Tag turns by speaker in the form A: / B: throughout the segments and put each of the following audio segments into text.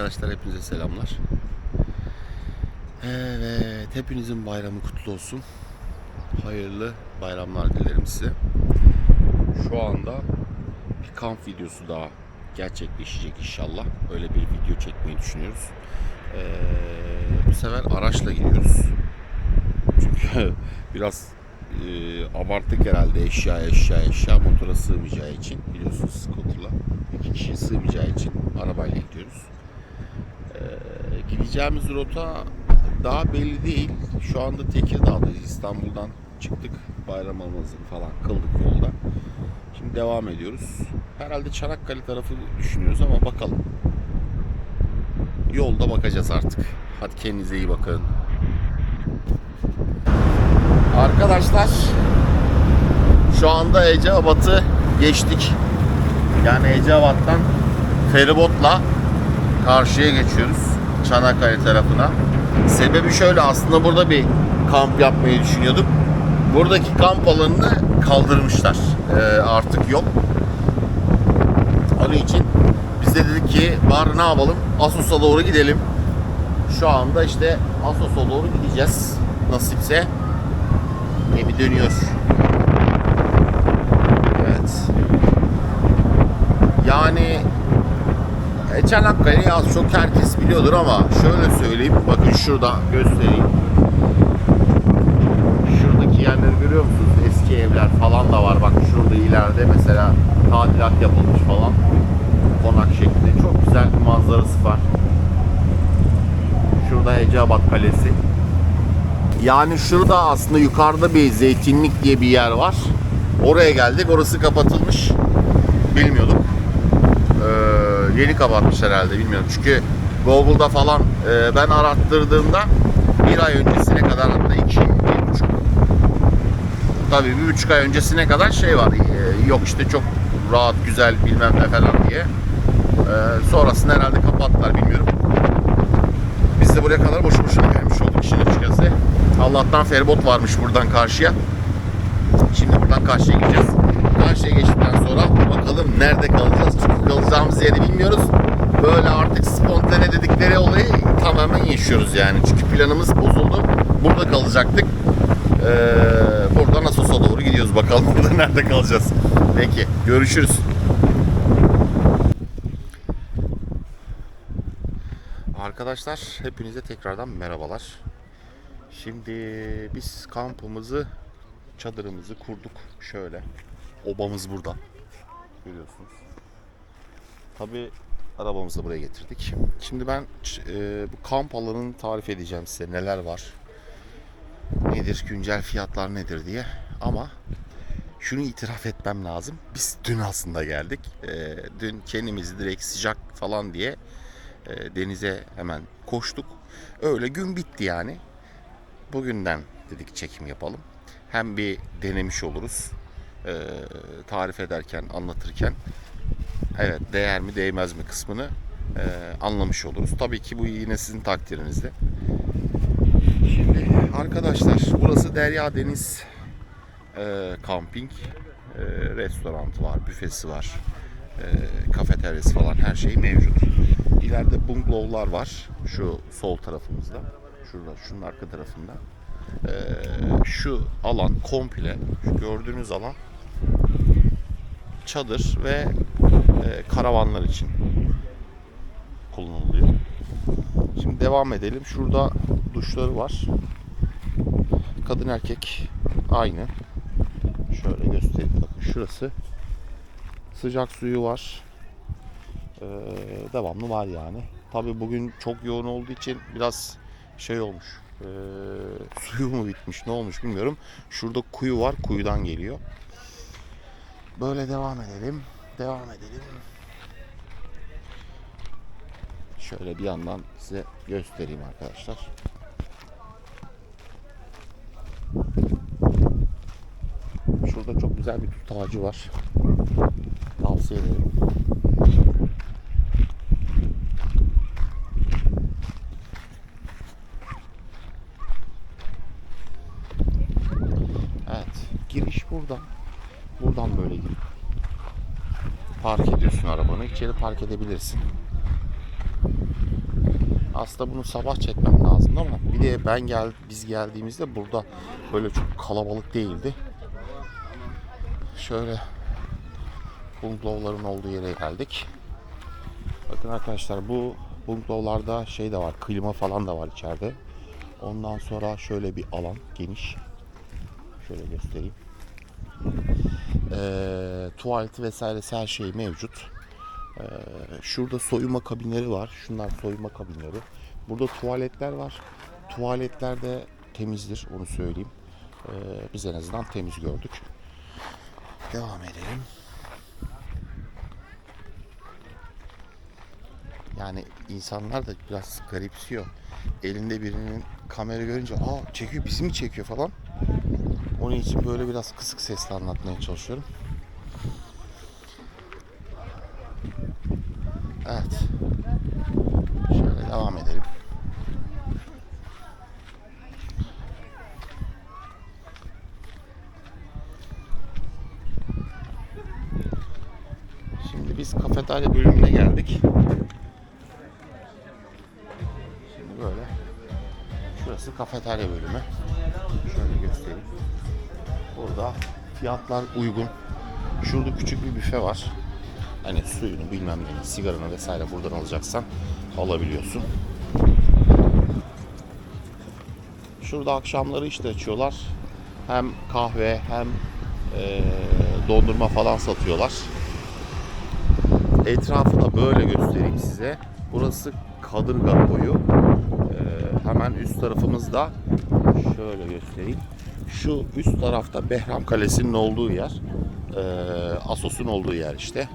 A: Arkadaşlar hepinize selamlar. Evet, hepinizin bayramı kutlu olsun. Hayırlı bayramlar dilerim size. Şu anda bir kamp videosu daha gerçekleşecek inşallah. Öyle bir video çekmeyi düşünüyoruz. Ee, bu sefer araçla gidiyoruz. Çünkü biraz e, abarttık herhalde eşya eşya eşya motora sığmayacağı için biliyorsunuz scooter'la iki kişiye sığmayacağı için arabayla gidiyoruz. Gideceğimiz rota daha belli değil. Şu anda Tekirdağ'dayız. İstanbul'dan çıktık. Bayram namazını falan kıldık yolda. Şimdi devam ediyoruz. Herhalde Çanakkale tarafı düşünüyoruz ama bakalım. Yolda bakacağız artık. Hadi kendinize iyi bakın. Arkadaşlar şu anda Eceabat'ı geçtik. Yani Eceabat'tan feribotla karşıya geçiyoruz. Çanakkale tarafına. Sebebi şöyle aslında burada bir kamp yapmayı düşünüyorduk. Buradaki kamp alanını kaldırmışlar. Ee, artık yok. Onun için biz de dedik ki bari ne yapalım? Assos'a doğru gidelim. Şu anda işte Assos'a doğru gideceğiz. Nasipse gemi dönüyor. Evet. Yani e, Çanakkale'yi çok herkes biliyordur ama şöyle söyleyeyim. Bakın şurada göstereyim. Şuradaki yerleri görüyor musunuz? Eski evler falan da var. Bak şurada ileride mesela tadilat yapılmış falan. Konak şeklinde. Çok güzel bir manzarası var. Şurada Eceabat Kalesi. Yani şurada aslında yukarıda bir zeytinlik diye bir yer var. Oraya geldik. Orası kapatılmış. Bilmiyordum. Yeni kapatmış herhalde bilmiyorum. Çünkü Google'da falan e, ben arattırdığımda bir ay öncesine kadar hatta iki, bir buçuk tabii bir buçuk ay öncesine kadar şey var. e, yok işte çok rahat, güzel bilmem ne falan diye. Ee, sonrasında herhalde kapattılar bilmiyorum. Biz de buraya kadar boşu boşuna gelmiş olduk işin açıkçası. Allah'tan feribot varmış buradan karşıya. Şimdi buradan karşıya gideceğiz. Karşıya geçtikten sonra bakalım nerede kalacağız. Çünkü kalacağımız yeri bilmiyoruz. Böyle artık spontane dedikleri olayı tamamen yaşıyoruz yani. Çünkü planımız bozuldu. Burada kalacaktık. Ee, buradan Asos'a doğru gidiyoruz. Bakalım burada nerede kalacağız. Peki görüşürüz. Arkadaşlar hepinize tekrardan merhabalar. Şimdi biz kampımızı, çadırımızı kurduk şöyle. Obamız burada. Görüyorsunuz. Tabi arabamızı buraya getirdik. Şimdi ben e, bu kamp alanını tarif edeceğim size. Neler var, nedir, güncel fiyatlar nedir diye. Ama şunu itiraf etmem lazım. Biz dün aslında geldik. E, dün kendimizi direkt sıcak falan diye e, denize hemen koştuk. Öyle gün bitti yani. Bugünden dedik çekim yapalım. Hem bir denemiş oluruz. E, tarif ederken, anlatırken evet değer mi değmez mi kısmını e, anlamış oluruz. Tabii ki bu yine sizin takdirinizde. Şimdi arkadaşlar burası Derya Deniz e, Camping. E, restoranı var, büfesi var. E, kafeteryası falan her şey mevcut. İleride bungalovlar var. Şu sol tarafımızda. Şurada, şunun arka tarafında. E, şu alan komple, şu gördüğünüz alan çadır ve e, karavanlar için kullanılıyor. Şimdi devam edelim. Şurada duşları var. Kadın erkek aynı. Şöyle göstereyim. Bakın şurası. Sıcak suyu var. Ee, devamlı var yani. Tabi bugün çok yoğun olduğu için biraz şey olmuş. Ee, suyu mu bitmiş ne olmuş bilmiyorum. Şurada kuyu var. Kuyudan geliyor. Böyle devam edelim. Devam edelim. Şöyle bir yandan size göstereyim arkadaşlar. Şurada çok güzel bir tut ağacı var. Tavsiye ederim. Evet, giriş buradan. Buradan böyle girip park ediyorsun arabanı. İçeri park edebilirsin. Aslında bunu sabah çekmem lazımdı ama bir de ben gel biz geldiğimizde burada böyle çok kalabalık değildi. Şöyle bungalovların olduğu yere geldik. Bakın arkadaşlar bu bungalovlarda şey de var, klima falan da var içeride. Ondan sonra şöyle bir alan geniş. Şöyle göstereyim. Ee, tuvaleti vesairesi her şey mevcut. Ee, şurada soyunma kabinleri var. Şunlar soyunma kabinleri. Burada tuvaletler var. Tuvaletler de temizdir onu söyleyeyim. Ee, biz en azından temiz gördük. Devam edelim. Yani insanlar da biraz garipsiyor. Elinde birinin kamera görünce aa çekiyor bizi mi çekiyor falan. Onun için böyle biraz kısık sesle anlatmaya çalışıyorum. Evet. Şöyle devam edelim. Şimdi biz kafeterya bölümüne geldik. Şimdi böyle. Şurası kafeterya bölümü. Şöyle göstereyim. Burada fiyatlar uygun. Şurada küçük bir büfe var. Hani suyunu bilmem ne, sigaranı vesaire buradan alacaksan alabiliyorsun. Şurada akşamları işte açıyorlar. Hem kahve hem eee, dondurma falan satıyorlar. Etrafı da böyle göstereyim size. Burası Kadırga boyu. Eee, hemen üst tarafımızda şöyle göstereyim. Şu üst tarafta Behram Kalesi'nin olduğu yer. Eee, Asos'un olduğu yer işte.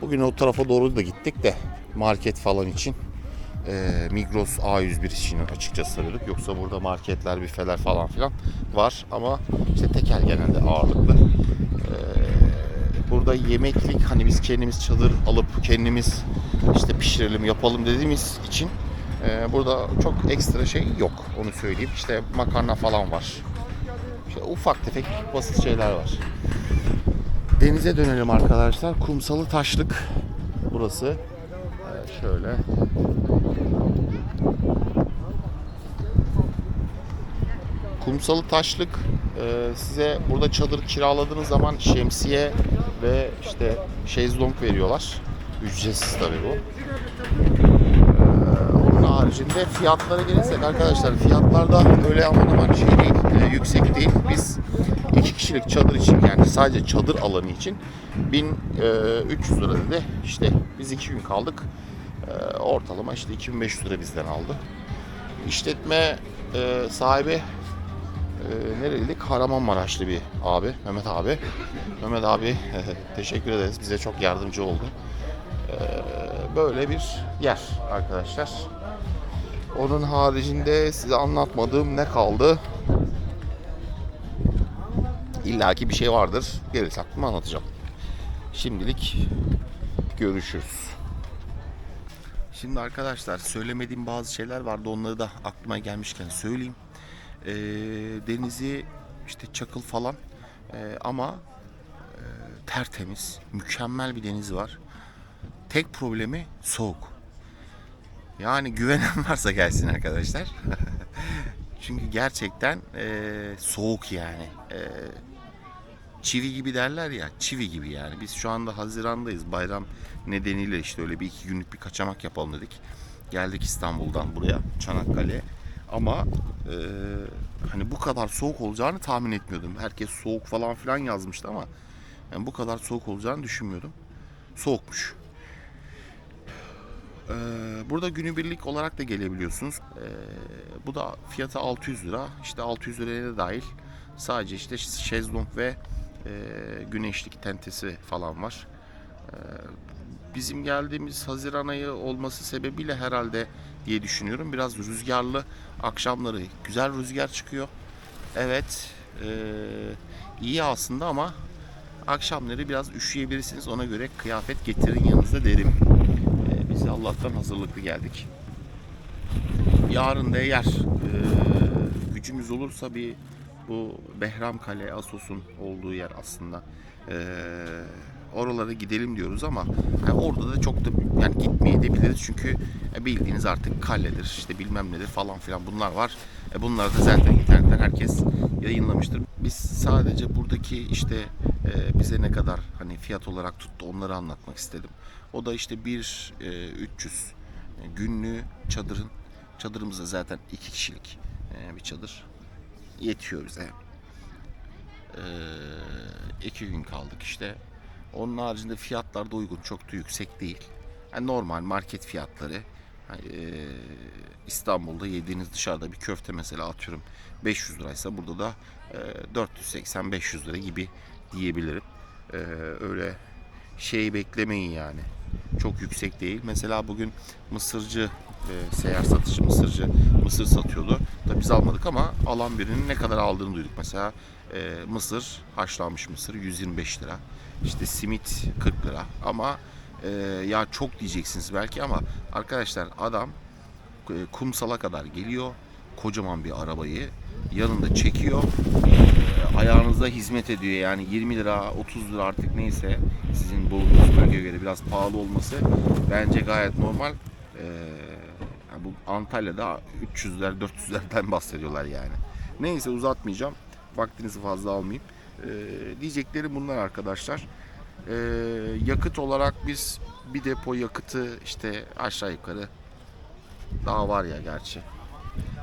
A: Bugün o tarafa doğru da gittik de market falan için. Eee, Migros A101 için açıkçası aradık. Yoksa burada marketler, büfeler falan filan var ama işte tekel genelde ağırlıklı. Eee, burada yemeklik hani biz kendimiz çadır alıp kendimiz işte pişirelim yapalım dediğimiz için eee, burada çok ekstra şey yok onu söyleyeyim. İşte makarna falan var. Ufak tefek basit şeyler var. Denize dönelim arkadaşlar. Kumsalı Taşlık burası. Ee, şöyle. Kumsalı Taşlık e, size burada çadır kiraladığınız zaman şemsiye ve işte şezlong veriyorlar. Ücretsiz tabii bu. Haricinde fiyatlara gelirsek arkadaşlar fiyatlar da öyle aman aman şey değil, e, yüksek değil. Biz iki kişilik çadır için yani sadece çadır alanı için 1300 lira dedi. İşte biz iki gün kaldık. Ee, ortalama işte 2500 lira bizden aldı. İşletme e, sahibi e, nereliydi? Kahramanmaraşlı bir abi, Mehmet abi. Mehmet abi teşekkür ederiz. Bize çok yardımcı oldu. Ee, böyle bir yer arkadaşlar. Onun haricinde size anlatmadığım ne kaldı? İlla ki bir şey vardır. Gelirse aklıma anlatacağım. Şimdilik görüşürüz. Şimdi arkadaşlar söylemediğim bazı şeyler vardı. Onları da aklıma gelmişken söyleyeyim. Ee, denizi işte çakıl falan Ee, ama e, tertemiz, mükemmel bir deniz var. Tek problemi soğuk. Yani güvenen varsa gelsin arkadaşlar. Çünkü gerçekten e, soğuk yani. E, çivi gibi derler ya, çivi gibi yani. Biz şu anda Haziran'dayız. Bayram nedeniyle işte öyle bir iki günlük bir kaçamak yapalım dedik. Geldik İstanbul'dan buraya, Çanakkale. Ama e, hani bu kadar soğuk olacağını tahmin etmiyordum. Herkes soğuk falan filan yazmıştı ama yani bu kadar soğuk olacağını düşünmüyordum. Soğukmuş. Ee, burada günübirlik olarak da gelebiliyorsunuz. Ee, bu da fiyatı 600 lira. İşte 600 liraya da dahil. Sadece işte şezlong ve e, güneşlik tentesi falan var. Ee, bizim geldiğimiz Haziran ayı olması sebebiyle herhalde diye düşünüyorum. Biraz rüzgarlı akşamları güzel rüzgar çıkıyor. Evet e, iyi aslında ama akşamları biraz üşüyebilirsiniz. Ona göre kıyafet getirin yanınızda derim. Biz Allah'tan hazırlıklı geldik. Yarın da eğer e, gücümüz olursa bir bu Behram Kale Asos'un olduğu yer aslında. E, oralara gidelim diyoruz ama yani orada da çok da yani gitmeye de biliriz çünkü e, bildiğiniz artık kalledir işte bilmem nedir falan filan bunlar var. E, bunları da zaten internetten herkes yayınlamıştır. Biz sadece buradaki işte e, bize ne kadar hani fiyat olarak tuttu onları anlatmak istedim. O da işte bir e, 300 günlüğü çadırın çadırımız da zaten iki kişilik e, bir çadır yetiyor bize. E, iki gün kaldık işte. Onun haricinde fiyatlar da uygun, çok da yüksek değil. Yani normal market fiyatları. Hani, e, İstanbul'da yediğiniz dışarıda bir köfte mesela atıyorum 500 liraysa burada da e, 480-500 lira gibi diyebilirim. E, öyle şey beklemeyin yani. Çok yüksek değil. Mesela bugün mısırcı e, seyyar satıcı mısırcı mısır satıyordu. Tabii biz almadık ama alan birinin ne kadar aldığını duyduk. Mesela e, mısır, haşlanmış mısır 125 lira. İşte simit 40 lira. Ama e, ya çok diyeceksiniz belki ama arkadaşlar adam e, kumsala kadar geliyor. Kocaman bir arabayı yanında çekiyor. E, ayağınıza hizmet ediyor. Yani 20 lira, 30 lira artık neyse sizin bulunduğunuz bölgeye göre biraz pahalı olması bence gayet normal. E, yani bu Antalya'da 300'ler, 400'lerden bahsediyorlar yani. Neyse uzatmayacağım. Vaktinizi fazla almayayım. E, diyeceklerim bunlar arkadaşlar. E, yakıt olarak biz bir depo yakıtı işte aşağı yukarı daha var ya gerçi.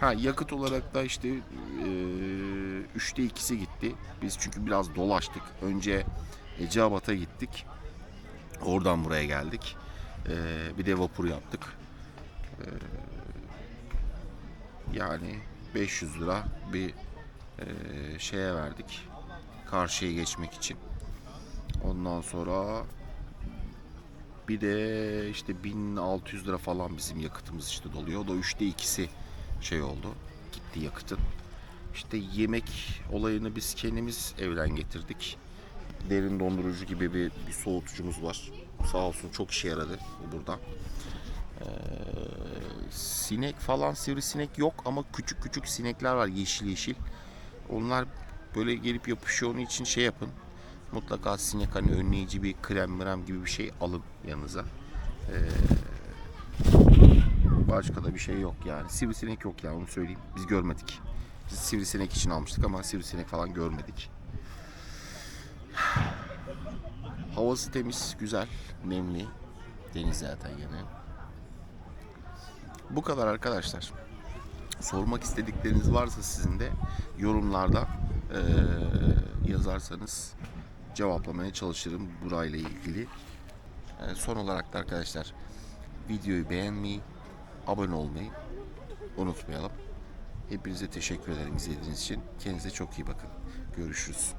A: Ha yakıt olarak da işte e, üçte ikisi gitti. Biz çünkü biraz dolaştık. Önce Eceabat'a gittik. Oradan buraya geldik. E, bir de vapur yaptık. E, yani 500 lira bir e, şeye verdik. Karşıya geçmek için. Ondan sonra bir de işte 1600 lira falan bizim yakıtımız işte doluyor. O da üçte ikisi şey oldu. Gitti yakıtın. İşte yemek olayını biz kendimiz evden getirdik. Derin dondurucu gibi bir, bir soğutucumuz var. Sağ olsun çok işe yaradı bu burada. Ee, sinek falan sivrisinek yok ama küçük küçük sinekler var yeşil yeşil. Onlar böyle gelip yapışıyor onun için şey yapın. Mutlaka sinek hani önleyici bir krem mrem gibi bir şey alın yanınıza. Ee, başka da bir şey yok yani. Sivrisinek yok ya onu söyleyeyim. Biz görmedik. Biz sivrisinek için almıştık ama sivrisinek falan görmedik. Havası temiz, güzel, nemli. Deniz zaten yine. Bu kadar arkadaşlar. Sormak istedikleriniz varsa sizin de yorumlarda eee, yazarsanız cevaplamaya çalışırım burayla ilgili. Yani son olarak da arkadaşlar videoyu beğenmeyi, abone olmayı unutmayalım. Hepinize teşekkür ederim izlediğiniz için. Kendinize çok iyi bakın. Görüşürüz.